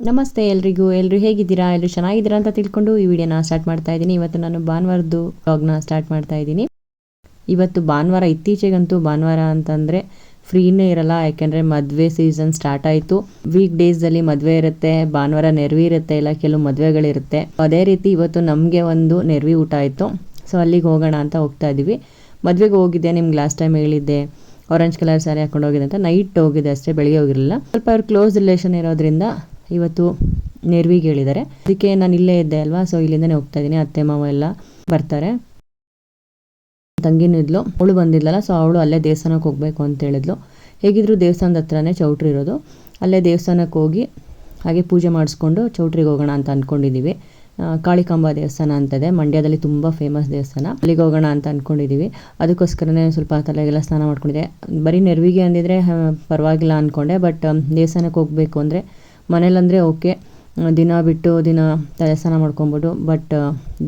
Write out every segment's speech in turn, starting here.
ನಮಸ್ತೆ ಎಲ್ರಿಗೂ ಎಲ್ಲರೂ ಹೇಗಿದ್ದೀರಾ? ಎಲ್ಲರೂ ಚೆನ್ನಾಗಿದ್ದೀರಾ ಅಂತ ತಿಳ್ಕೊಂಡು ಈ ವಿಡಿಯೋನ ಸ್ಟಾರ್ಟ್ ಮಾಡ್ತಾ ಇದ್ದೀನಿ. ಇವತ್ತು ನಾನು ಭಾನುವಾರದ್ದು ಬ್ಲಾಗ್ನ ಸ್ಟಾರ್ಟ್ ಮಾಡ್ತಾ ಇದ್ದೀನಿ. ಇವತ್ತು ಭಾನುವಾರ, ಇತ್ತೀಚೆಗಂತೂ ಭಾನುವಾರ ಅಂತಂದರೆ ಫ್ರೀನೇ ಇರಲ್ಲ. ಯಾಕೆಂದರೆ ಮದುವೆ ಸೀಸನ್ ಸ್ಟಾರ್ಟ್ ಆಯಿತು. ವೀಕ್ ಡೇಸಲ್ಲಿ ಮದುವೆ ಇರುತ್ತೆ, ಭಾನುವಾರ ನೆರವಿ ಇರುತ್ತೆ ಇಲ್ಲ ಕೆಲವು ಮದುವೆಗಳಿರುತ್ತೆ ಅದೇ ರೀತಿ ಇವತ್ತು ನಮಗೆ ಒಂದು ನೆರವಿ ಊಟ ಆಯಿತು. ಸೊ ಅಲ್ಲಿಗೆ ಹೋಗೋಣ ಅಂತ ಹೋಗ್ತಾ ಇದ್ದೀವಿ ಮದುವೆಗೆ ಹೋಗಿದ್ದೆ, ನಿಮ್ಗೆ ಲಾಸ್ಟ್ ಟೈಮ್ ಹೇಳಿದ್ದೆ. ಆರೆಂಜ್ ಕಲರ್ ಸ್ಯಾರಿ ಹಾಕೊಂಡು ಹೋಗಿದೆ ಅಂತ. ನೈಟ್ ಹೋಗಿದೆ ಅಷ್ಟೇ, ಬೆಳಿಗ್ಗೆ ಹೋಗಿರಲಿಲ್ಲ. ಸ್ವಲ್ಪ ಅವ್ರ ಕ್ಲೋಸ್ ರಿಲೇಷನ್ ಇರೋದ್ರಿಂದ ಇವತ್ತು ನೆರವಿಗೆ ಹೇಳಿದ್ದಾರೆ. ಅದಕ್ಕೆ ನಾನು ಇಲ್ಲೇ ಇದ್ದೆ ಅಲ್ವಾ? ಸೊ ಇಲ್ಲಿಂದನೇ ಹೋಗ್ತಾ ಇದ್ದೀನಿ. ಅತ್ತೆ, ಮಾವ ಎಲ್ಲ ಬರ್ತಾರೆ. ತಂಗಿನೂ ಇದ್ಲು. ಅವಳು ಬಂದಿದ್ಲಲ್ಲ ಸೊ ಅವಳು ಅಲ್ಲೇ ದೇವಸ್ಥಾನಕ್ಕೆ ಹೋಗಬೇಕು ಅಂತ ಹೇಳಿದ್ಲು. ಹೇಗಿದ್ರು ದೇವಸ್ಥಾನದ ಹತ್ರನೇ ಚೌಟ್ರಿ ಇರೋದು. ಅಲ್ಲೇ ದೇವಸ್ಥಾನಕ್ಕೆ ಹೋಗಿ ಹಾಗೆ ಪೂಜೆ ಮಾಡಿಸ್ಕೊಂಡು ಚೌಟ್ರಿಗೆ ಹೋಗೋಣ ಅಂತ ಅಂದ್ಕೊಂಡಿದ್ದೀವಿ ಕಾಳಿಕಾಂಬ ದೇವಸ್ಥಾನ ಅಂತದೆ ಮಂಡ್ಯದಲ್ಲಿ ತುಂಬ ಫೇಮಸ್ ದೇವಸ್ಥಾನ. ಅಲ್ಲಿಗೆ ಹೋಗೋಣ ಅಂತ ಅಂದ್ಕೊಂಡಿದ್ದೀವಿ ಅದಕ್ಕೋಸ್ಕರನೇ ಸ್ವಲ್ಪ ತಲೆಗೆಲ್ಲ ಸ್ನಾನ ಮಾಡ್ಕೊಂಡಿದ್ದೆ. ಬರೀ ನೆರವಿಗೆ ಅಂದಿದ್ರೆ ಪರವಾಗಿಲ್ಲ ಅಂದ್ಕೊಂಡೆ ಬಟ್ ದೇವಸ್ಥಾನಕ್ಕೆ ಹೋಗಬೇಕು ಅಂದರೆ ಮನೇಲಂದರೆ ಓಕೆ, ದಿನ ಬಿಟ್ಟು ದಿನ ತಲೆ ಸ್ನಾನ ಮಾಡ್ಕೊಬೋದು, ಬಟ್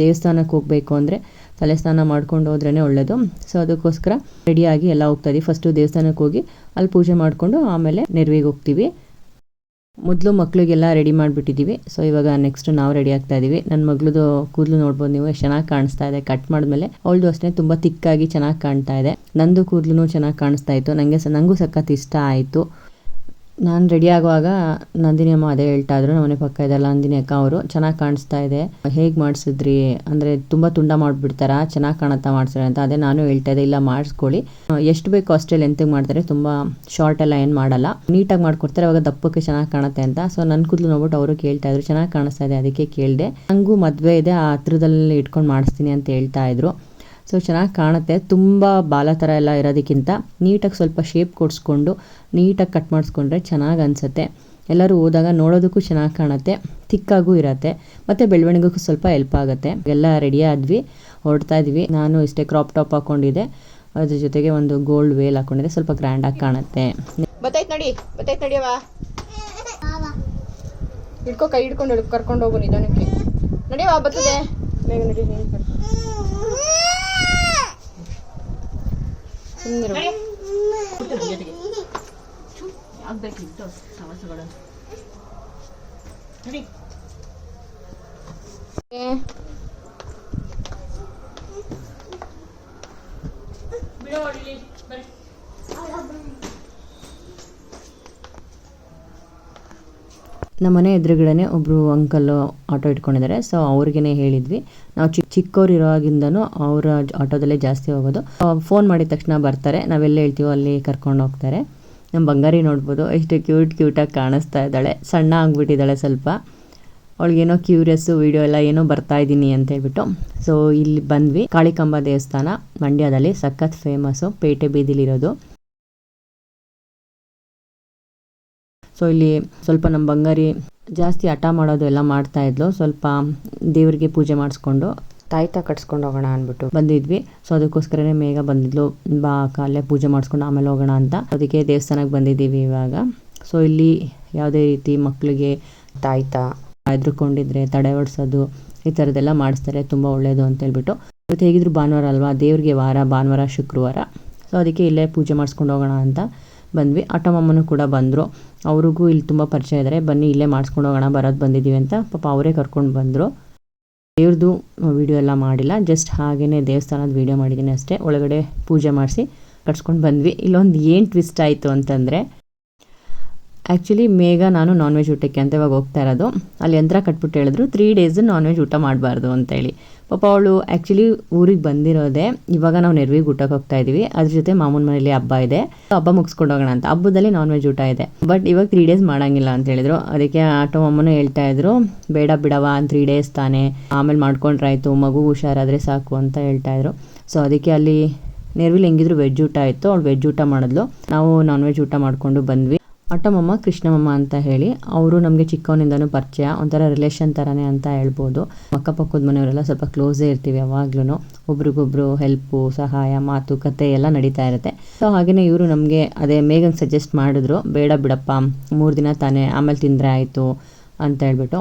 ದೇವಸ್ಥಾನಕ್ಕೆ ಹೋಗಬೇಕು ಅಂದರೆ ತಲೆ ಸ್ನಾನ ಮಾಡ್ಕೊಂಡು ಹೋದ್ರೇ ಒಳ್ಳೆಯದು ಸೊ ಅದಕ್ಕೋಸ್ಕರ ರೆಡಿಯಾಗಿ ಎಲ್ಲ ಹೋಗ್ತಾ ಫಸ್ಟು ದೇವಸ್ಥಾನಕ್ಕೆ ಹೋಗಿ ಅಲ್ಲಿ ಪೂಜೆ ಮಾಡಿಕೊಂಡು ಆಮೇಲೆ ನೆರವಿಗೆ ಹೋಗ್ತೀವಿ. ಮೊದಲು ಮಕ್ಕಳಿಗೆಲ್ಲ ರೆಡಿ ಮಾಡಿಬಿಟ್ಟಿದ್ದೀವಿ. ಸೊ ಇವಾಗ ನೆಕ್ಸ್ಟ್ ನಾವು ರೆಡಿ ಆಗ್ತಾ ಇದ್ದೀವಿ ನನ್ನ ಮಗಳದು ಕೂದಲು ನೋಡ್ಬೋದು ನೀವು ಎಷ್ಟು ಚೆನ್ನಾಗಿ ಕಾಣಿಸ್ತಾ ಇದೆ. ಕಟ್ ಮಾಡಿದ್ಮೇಲೆ ಅವಳದು ಅಷ್ಟೇ ತುಂಬ ತಿಕ್ಕಾಗಿ ಚೆನ್ನಾಗಿ ಕಾಣ್ತಾ ಇದೆ. ನಂದು ಕೂದಲು ಚೆನ್ನಾಗಿ ಕಾಣಿಸ್ತಾ ಇತ್ತು. ನನಗೆ ನನಗೂ ಸಖತ್ ಇಷ್ಟ ಆಯಿತು. ನಾನು ರೆಡಿ ಆಗುವಾಗ ನಂದಿನಿ ಅಮ್ಮ ಅದೇ ಹೇಳ್ತಾ ಇದ್ರು, ನಮ್ಮನೆ ಪಕ್ಕ ಇದೆಲ್ಲ ನಂದಿನಿ ಅಕ್ಕ ಅವರು, ಚೆನ್ನಾಗಿ ಕಾಣಿಸ್ತಾ ಇದೆ. ಹೇಗೆ ಮಾಡಿಸಿದ್ರಿ? ಅಂದರೆ ತುಂಬ ತುಂಡ ಮಾಡಿಬಿಡ್ತಾರಾ, ಚೆನ್ನಾಗಿ ಕಾಣುತ್ತಾ ಮಾಡ್ಸಿದ್ರೆ ಅಂತ ಅದೇ ನಾನು ಹೇಳ್ತಾ ಇದ್ದೆ, ಇಲ್ಲ, ಮಾಡಿಸ್ಕೊಳ್ಳಿ. ಎಷ್ಟು ಬೇಕು ಅಷ್ಟೇ ಲೆಂತಿಗೆ ಮಾಡ್ತಾರೆ, ತುಂಬ ಶಾರ್ಟ್ ಎಲ್ಲ ಏನು ಮಾಡಲ್ಲ. ನೀಟಾಗಿ ಮಾಡ್ಕೊಡ್ತಾರೆ, ಅವಾಗ ದಪ್ಪಕ್ಕೆ ಚೆನ್ನಾಗಿ ಕಾಣುತ್ತೆ ಅಂತ. ಸೊ ನನ್ನ ಕೂದಲು ನೋಡ್ಬಿಟ್ಟು ಅವರು ಕೇಳ್ತಾ ಇದ್ರು, ಚೆನ್ನಾಗಿ ಕಾಣಿಸ್ತಾ ಇದೆ, ಅದಕ್ಕೆ ಕೇಳಿದೆ. ನನಗೂ ಮದುವೆ ಇದೆ, ಆ ಹತ್ರದಲ್ಲಿ ಇಟ್ಕೊಂಡು ಮಾಡಿಸ್ತೀನಿ ಅಂತ ಹೇಳ್ತಾ ಇದ್ರು. ಸೊ ಚೆನ್ನಾಗಿ ಕಾಣುತ್ತೆ. ತುಂಬ ಬಾಲ ಥರ ಎಲ್ಲ ಇರೋದಕ್ಕಿಂತ ನೀಟಾಗಿ ಸ್ವಲ್ಪ ಶೇಪ್ ಕೊಡಿಸ್ಕೊಂಡು ನೀಟಾಗಿ ಕಟ್ ಮಾಡಿಸ್ಕೊಂಡ್ರೆ ಚೆನ್ನಾಗಿ ಅನಿಸುತ್ತೆ. ಎಲ್ಲರೂ ಹೋದಾಗ ನೋಡೋದಕ್ಕೂ ಚೆನ್ನಾಗಿ ಕಾಣುತ್ತೆ. ತಿಕ್ಕಾಗೂ ಇರತ್ತೆ. ಮತ್ತು ಬೆಳವಣಿಗೆಗೂ ಸ್ವಲ್ಪ ಹೆಲ್ಪ್ ಆಗುತ್ತೆ. ಎಲ್ಲ ರೆಡಿ ಆದ್ವಿ. ಹೊರಡ್ತಾ ಇದ್ವಿ. ನಾನು ಇಷ್ಟೇ ಕ್ರಾಪ್ ಟಾಪ್ ಹಾಕ್ಕೊಂಡಿದ್ದೆ ಅದ್ರ ಜೊತೆಗೆ ಒಂದು ಗೋಲ್ಡ್ ವೇಲ್ ಹಾಕೊಂಡಿದ್ದೆ. ಸ್ವಲ್ಪ ಗ್ರ್ಯಾಂಡಾಗಿ ಕಾಣುತ್ತೆ. ಬತ್ತೈತ್ ನಡಿ. ಬತ್ತೈತ್ ನಡಿಯವ ಹಿಡ್ಕೊ ಕೈ ಹಿಡ್ಕೊಂಡು ಕರ್ಕೊಂಡು ಹೋಗು ನಿಧಾನಕ್ಕೆ. ನಡಿಯವ ಬರ್ತದೆ. ಬೇಗ ನಡಿ ನೀನು ಕರ್ಕೊಂಡು. ಸುಮ್ನಿರು. ಏ, ನಮ್ಮ ಮನೆ ಎದುರುಗಡೆನೆ ಒಬ್ಬರು ಅಂಕಲ್ ಆಟೋ ಇಟ್ಕೊಂಡಿದ್ದಾರೆ. ಸೊ ಅವ್ರಿಗೇನೆ ಹೇಳಿದ್ವಿ. ನಾವು ಚಿಕ್ಕ ಚಿಕ್ಕವ್ರು ಇರೋವಾಗಿಂದನೂ ಅವರ ಆಟೋದಲ್ಲೇ ಜಾಸ್ತಿ ಹೋಗೋದು. ಫೋನ್ ಮಾಡಿದ ತಕ್ಷಣ ಬರ್ತಾರೆ. ನಾವೆಲ್ಲ ಹೇಳ್ತೀವೋ ಅಲ್ಲಿ ಕರ್ಕೊಂಡು ಹೋಗ್ತಾರೆ. ನಮ್ಮ ಬಂಗಾರಿ ನೋಡ್ಬೋದು. ಎಷ್ಟು ಕ್ಯೂಟ್ ಕ್ಯೂಟಾಗಿ ಕಾಣಿಸ್ತಾ ಇದ್ದಾಳೆ. ಸಣ್ಣ ಆಗಿಬಿಟ್ಟಿದ್ದಾಳೆ ಸ್ವಲ್ಪ. ಅವಳಿಗೇನೋ ಕ್ಯೂರಿಯಸ್ಸು ವಿಡಿಯೋ ಎಲ್ಲ ಏನೋ ಬರ್ತಾ ಇದ್ದೀನಿ ಅಂತ ಹೇಳ್ಬಿಟ್ಟು. ಸೊ ಇಲ್ಲಿ ಬಂದ್ವಿ. ಕಾಳಿಕಾಂಬ ದೇವಸ್ಥಾನ ಮಂಡ್ಯದಲ್ಲಿ ಸಖತ್ ಫೇಮಸ್ಸು ಪೇಟೆ ಬೀದಿಲಿರೋದು. ಸೊ ಇಲ್ಲಿ ಸ್ವಲ್ಪ ನಮ್ಮ ಬಂಗಾರಿ ಜಾಸ್ತಿ ಹಠ ಮಾಡೋದು ಎಲ್ಲ ಮಾಡ್ತಾ ಇದ್ಲು. ಸ್ವಲ್ಪ ದೇವರಿಗೆ ಪೂಜೆ ಮಾಡಿಸ್ಕೊಂಡು ತಾಯ್ತ ಕಟ್ಸ್ಕೊಂಡು ಹೋಗೋಣ ಅಂದ್ಬಿಟ್ಟು ಬಂದಿದ್ವಿ. ಸೊ ಅದಕ್ಕೋಸ್ಕರನೇ ಮೇಘ ಬಂದಿದ್ಲು. ಬಾ, ಕಾಲೇ ಪೂಜೆ ಮಾಡಿಸ್ಕೊಂಡು ಆಮೇಲೆ ಹೋಗೋಣ ಅಂತ. ಅದಕ್ಕೆ ದೇವಸ್ಥಾನಕ್ಕೆ ಬಂದಿದ್ದೀವಿ ಇವಾಗ. ಸೊ ಇಲ್ಲಿ ಯಾವುದೇ ರೀತಿ ಮಕ್ಕಳಿಗೆ ತಾಯ್ತ ಹೆದ್ರುಕೊಂಡಿದ್ರೆ ತಡೆ ಓಡಿಸೋದು ಈ ಥರದ್ದೆಲ್ಲ ಮಾಡಿಸ್ತಾರೆ. ತುಂಬ ಒಳ್ಳೆಯದು ಅಂತ ಹೇಳ್ಬಿಟ್ಟು. ಇವತ್ತು ಹೇಗಿದ್ರು ಭಾನುವಾರ ಅಲ್ವಾ? ದೇವ್ರಿಗೆ ವಾರ, ಭಾನುವಾರ, ಶುಕ್ರವಾರ. ಸೊ ಅದಕ್ಕೆ ಇಲ್ಲೇ ಪೂಜೆ ಮಾಡಿಸ್ಕೊಂಡು ಹೋಗೋಣ ಅಂತ. ಬಂದ್ವಿ. ಆಟೋಮಮ್ಮನೂ ಕೂಡ ಬಂದರು. ಅವ್ರಿಗೂ ಇಲ್ಲಿ ತುಂಬ ಪರಿಚಯ ಇದ್ದಾರೆ ಬನ್ನಿ, ಇಲ್ಲೇ ಮಾಡಿಸ್ಕೊಂಡು ಹೋಗೋಣ, ಬರೋದು ಬಂದಿದ್ದೀವಿ ಅಂತ ಪಾಪ ಅವರೇ ಕರ್ಕೊಂಡು ಬಂದರು. ದೇವ್ರದ್ದು ವಿಡಿಯೋ ಎಲ್ಲ ಮಾಡಿಲ್ಲ. ಜಸ್ಟ್ ಹಾಗೆಯೇ ದೇವಸ್ಥಾನದ ವೀಡಿಯೋ ಮಾಡಿದ್ದೀನಿ ಅಷ್ಟೇ. ಒಳಗಡೆ ಪೂಜೆ ಮಾಡಿಸಿ ಕಟ್ಸ್ಕೊಂಡು ಬಂದ್ವಿ. ಇಲ್ಲೊಂದು ಏನು ಟ್ವಿಸ್ಟ್ ಆಯಿತು ಅಂತಂದರೆ ಆ್ಯಕ್ಚುಲಿ ಮೇಘ ನಾನು ನಾನ್ ವೆಜ್ ಊಟಕ್ಕೆ ಅಂತ ಇವಾಗ ಹೋಗ್ತಾ ಇರೋದು. ಅಲ್ಲಿ ಯಂತ್ರ ಕಟ್ಬಿಟ್ಟು ಹೇಳಿದ್ರು ತ್ರೀ ಡೇಸ್ ನಾನ್ ವೆಜ್ ಊಟ ಮಾಡಬಾರ್ದು ಅಂತೇಳಿ ಪಾಪ ಅವಳು ಆ್ಯಕ್ಚುಲಿ ಊರಿಗೆ ಬಂದಿರೋದೆ. ಇವಾಗ ನಾವು ನೆರವಿಗೆ ಊಟಕ್ಕೆ ಹೋಗ್ತಾ ಇದ್ದೀವಿ ಅದ್ರ ಜೊತೆ ಮಾಮೂನ್ ಮನೇಲಿ ಹಬ್ಬ ಇದೆ. ಹಬ್ಬ ಮುಗಿಸ್ಕೊಂಡು ಹೋಗೋಣ ಅಂತ. ಹಬ್ಬದಲ್ಲಿ ನಾನ್ ವೆಜ್ ಊಟ ಇದೆ. ಬಟ್ ಇವಾಗ ತ್ರೀ ಡೇಸ್ ಮಾಡಂಗಿಲ್ಲ ಅಂತ ಹೇಳಿದ್ರು. ಅದಕ್ಕೆ ಆಟೋ ಅಮ್ಮನೂ ಹೇಳ್ತಾ ಇದ್ರು, ಬೇಡ ಬಿಡವ ತ್ರೀ ಡೇಸ್ ತಾನೇ. ಆಮೇಲೆ ಮಾಡ್ಕೊಂಡ್ರಾಯ್ತು, ಮಗು ಹುಷಾರಾದರೆ ಸಾಕು ಅಂತ ಹೇಳ್ತಾ ಇದ್ರು. ಸೊ ಅದಕ್ಕೆ ಅಲ್ಲಿ ನೆರವಿಲಿ ಹೆಂಗಿದ್ರು ವೆಜ್ ಊಟ ಇತ್ತು. ಅವಳು ವೆಜ್ ಊಟ ಮಾಡಿದ್ಲು. ನಾವು ನಾನ್ ವೆಜ್ ಊಟ ಮಾಡ್ಕೊಂಡು ಬಂದ್ವಿ. ಅಟ್ಟಮಮ್ಮ, ಕೃಷ್ಣಮಮ್ಮ ಅಂತ ಹೇಳಿ, ಅವರು ನಮಗೆ ಚಿಕ್ಕವನಿಂದನೂ ಪರಿಚಯ, ಒಂಥರ ರಿಲೇಷನ್ ಥರನೇ ಅಂತ ಹೇಳ್ಬೋದು. ಅಕ್ಕಪಕ್ಕದ ಮನೆಯವರೆಲ್ಲ ಸ್ವಲ್ಪ ಕ್ಲೋಸೇ ಇರ್ತೀವಿ ಯಾವಾಗ್ಲೂ ಒಬ್ರಿಗೊಬ್ರು ಹೆಲ್ಪು ಸಹಾಯ ಮಾತುಕತೆ ಎಲ್ಲ ನಡೀತಾ ಇರುತ್ತೆ. ಸೊ ಹಾಗೆಯೇ ಇವರು ನಮಗೆ ಅದೇ ಮೇಘಂಗೆ ಸಜೆಸ್ಟ್ ಮಾಡಿದ್ರು, ಬೇಡ ಬಿಡಪ್ಪ, ಮೂರು ದಿನ ತಾನೇ, ಆಮೇಲೆ ತಿಂದರೆ ಆಯಿತು ಅಂತ ಹೇಳ್ಬಿಟ್ಟು.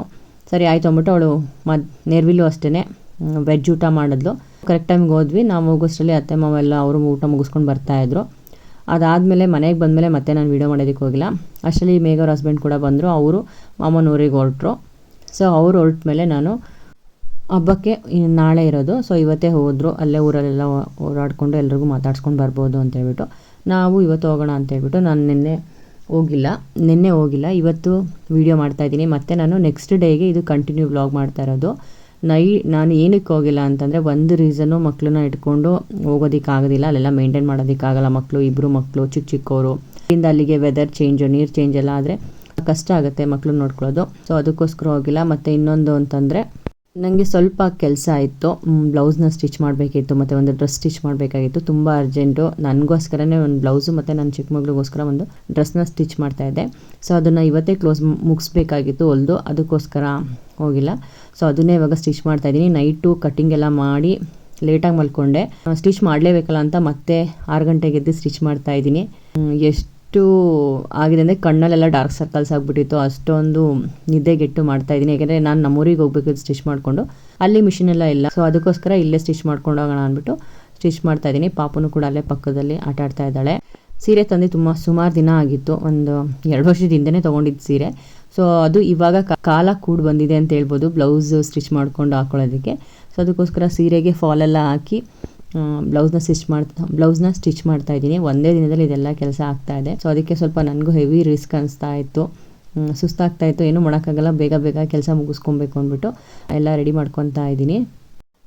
ಸರಿ, ಆಯಿತು ಅಂದ್ಬಿಟ್ಟು ಅವಳು ಮದ್ ನೆರ್ವಿಲು ಅಷ್ಟೇ ವೆಜ್ ಊಟ ಮಾಡಿದ್ಲು. ಕರೆಕ್ಟ್ ಟೈಮ್ಗೆ ಹೋದ್ವಿ, ನಾವು ಹೋಗೋಷ್ಟರಲ್ಲಿ ಅತ್ತೆ ಮಾವೆಲ್ಲ ಅವರು ಊಟ ಮುಗಿಸ್ಕೊಂಡು ಬರ್ತಾಯಿದ್ರು ಅದಾದಮೇಲೆ ಮನೆಗೆ ಬಂದಮೇಲೆ ಮತ್ತೆ ನಾನು ವೀಡಿಯೋ ಮಾಡೋದಕ್ಕೆ ಹೋಗಿಲ್ಲ. ಅಷ್ಟರಲ್ಲಿ ಮೇಘವ್ರ ಹಸ್ಬೆಂಡ್ ಕೂಡ ಬಂದರು, ಅವರು ಮಾಮನ ಊರಿಗೆ ಹೊರಟ್ರು. ಸೊ ಅವರು ಹೊರಟ ಮೇಲೆ ನಾನು ಹಬ್ಬಕ್ಕೆ ನಾಳೆ ಇರೋದು. ಸೊ ಇವತ್ತೇ ಹೋದರು, ಅಲ್ಲೇ ಊರಲ್ಲೆಲ್ಲ ಓಡಾಡಿಕೊಂಡು ಎಲ್ರಿಗೂ ಮಾತಾಡ್ಸ್ಕೊಂಡು ಬರ್ಬೋದು ಅಂತ ಹೇಳ್ಬಿಟ್ಟು. ನಾವು ಇವತ್ತು ಹೋಗೋಣ ಅಂತ ಹೇಳ್ಬಿಟ್ಟು ನಾನು ನಿನ್ನೆ ಹೋಗಿಲ್ಲ. ನಿನ್ನೆ ಹೋಗಿಲ್ಲ, ಇವತ್ತು ವೀಡಿಯೋ ಮಾಡ್ತಾಯಿದ್ದೀನಿ ಮತ್ತು ನಾನು ನೆಕ್ಸ್ಟ್ ಡೇಗೆ ಇದು ಕಂಟಿನ್ಯೂ ಬ್ಲಾಗ್ ಮಾಡ್ತಾ ಇರೋದು. ನೈ, ನಾನು ಏನಕ್ಕೆ ಹೋಗಿಲ್ಲ ಅಂತಂದರೆ ಒಂದು ರೀಸನ್ನು ಮಕ್ಕಳನ್ನ ಇಟ್ಕೊಂಡು ಹೋಗೋದಕ್ಕಾಗೋದಿಲ್ಲ, ಅಲ್ಲೆಲ್ಲ ಮೇಂಟೈನ್ ಮಾಡೋದಕ್ಕಾಗಲ್ಲ ಮಕ್ಕಳು ಇಬ್ಬರು ಮಕ್ಕಳು ಚಿಕ್ಕ ಚಿಕ್ಕವರು ಇಲ್ಲಿಂದ ಅಲ್ಲಿಗೆ ವೆದರ್ ಚೇಂಜು ನೀರು ಚೇಂಜ್ ಎಲ್ಲ ಆದರೆ ಕಷ್ಟ ಆಗುತ್ತೆ ಮಕ್ಕಳು ನೋಡ್ಕೊಳ್ಳೋದು. ಸೊ ಅದಕ್ಕೋಸ್ಕರ ಹೋಗಿಲ್ಲ. ಮತ್ತು ಇನ್ನೊಂದು ಅಂತಂದರೆ ನನಗೆ ಸ್ವಲ್ಪ ಕೆಲಸ ಇತ್ತು. ಬ್ಲೌಸ್ನ ಸ್ಟಿಚ್ ಮಾಡಬೇಕಿತ್ತು, ಮತ್ತು ಒಂದು ಡ್ರೆಸ್ ಸ್ಟಿಚ್ ಮಾಡಬೇಕಾಗಿತ್ತು. ತುಂಬ ಅರ್ಜೆಂಟು. ನನಗೋಸ್ಕರನೇ ಒಂದು ಬ್ಲೌಸು ಮತ್ತು ನನ್ನ ಚಿಕ್ಕ ಮಗಳಿಗೋಸ್ಕರ ಒಂದು ಡ್ರೆಸ್ನ ಸ್ಟಿಚ್ ಮಾಡ್ತಾಯಿದ್ದೆ ಸೊ, ಅದನ್ನು ಇವತ್ತೇ ಕ್ಲೋಸ್ ಮುಗಿಸ್ಬೇಕಾಗಿತ್ತು ಹೊಲ್ದು. ಅದಕ್ಕೋಸ್ಕರ ಹೋಗಿಲ್ಲ. ಸೊ, ಅದನ್ನೇ ಇವಾಗ ಸ್ಟಿಚ್ ಮಾಡ್ತಾಯಿದ್ದೀನಿ ನೈಟು ಕಟ್ಟಿಂಗ್ ಎಲ್ಲ ಮಾಡಿ ಲೇಟಾಗಿ ಮಲ್ಕೊಂಡೆ. ಸ್ಟಿಚ್ ಮಾಡಲೇಬೇಕಲ್ಲ ಅಂತ ಮತ್ತೆ ಆರು ಗಂಟೆಗೆ ಎದ್ದು ಸ್ಟಿಚ್ ಮಾಡ್ತಾಯಿದ್ದೀನಿ ಎಷ್ಟು ಆಗಿದೆ ಅಂದರೆ ಕಣ್ಣಲ್ಲೆಲ್ಲ ಡಾರ್ಕ್ ಸರ್ಕಲ್ಸ್ ಆಗಿಬಿಟ್ಟಿತ್ತು. ಅಷ್ಟೊಂದು ನಿದ್ದೆಗೆಟ್ಟು ಮಾಡ್ತಾ ಇದ್ದೀನಿ. ಯಾಕೆಂದರೆ ನಾನು ನಮ್ಮೂರಿಗೆ ಹೋಗ್ಬೇಕು ಸ್ಟಿಚ್ ಮಾಡಿಕೊಂಡು, ಅಲ್ಲಿ ಮಿಷಿನ್ ಎಲ್ಲ ಇಲ್ಲ. ಸೊ ಅದಕ್ಕೋಸ್ಕರ ಇಲ್ಲೇ ಸ್ಟಿಚ್ ಮಾಡ್ಕೊಂಡು ಹೋಗೋಣ ಅಂದ್ಬಿಟ್ಟು ಸ್ಟಿಚ್ ಮಾಡ್ತಾ ಇದ್ದೀನಿ. ಪಾಪನು ಕೂಡ ಅಲ್ಲೇ ಪಕ್ಕದಲ್ಲಿ ಆಟ ಆಡ್ತಾ ಇದ್ದಾಳೆ. ಸೀರೆ ತಂದು ತುಂಬ ಸುಮಾರು ದಿನ ಆಗಿತ್ತು. ಒಂದು ಎರಡು ವರ್ಷದ ಹಿಂದೆನೇ ತೊಗೊಂಡಿದ್ದು ಸೀರೆ. ಸೊ ಅದು ಇವಾಗ ಕಾಲ ಕೂಡ ಬಂದಿದೆ ಅಂತ ಹೇಳ್ಬೋದು. ಬ್ಲೌಸ್ ಸ್ಟಿಚ್ ಮಾಡ್ಕೊಂಡು ಹಾಕೊಳ್ಳೋದಕ್ಕೆ. ಸೊ ಅದಕ್ಕೋಸ್ಕರ ಸೀರೆಗೆ ಫಾಲೆಲ್ಲ ಹಾಕಿ ಬ್ಲೌಸ್ನ ಸ್ಟಿಚ್ ಮಾಡ್ತಾ, ಬ್ಲೌಸ್ನ ಸ್ಟಿಚ್ ಮಾಡ್ತಾ ಇದ್ದೀನಿ. ಒಂದೇ ದಿನದಲ್ಲಿ ಇದೆಲ್ಲ ಕೆಲಸ ಆಗ್ತಾ ಇದೆ. ಸೊ ಅದಕ್ಕೆ ಸ್ವಲ್ಪ ನನಗೂ ಹೆವಿ ರಿಸ್ಕ್ ಅನಿಸ್ತಾ ಇತ್ತು. ಸುಸ್ತಾಗ್ತಾ ಇತ್ತು. ಏನೂ ಮಾಡೋಕ್ಕಾಗಲ್ಲ. ಬೇಗ ಬೇಗ ಕೆಲಸ ಮುಗಿಸ್ಕೊಬೇಕು ಅಂದ್ಬಿಟ್ಟು ಎಲ್ಲ ರೆಡಿ ಮಾಡ್ಕೊತಾ ಇದ್ದೀನಿ.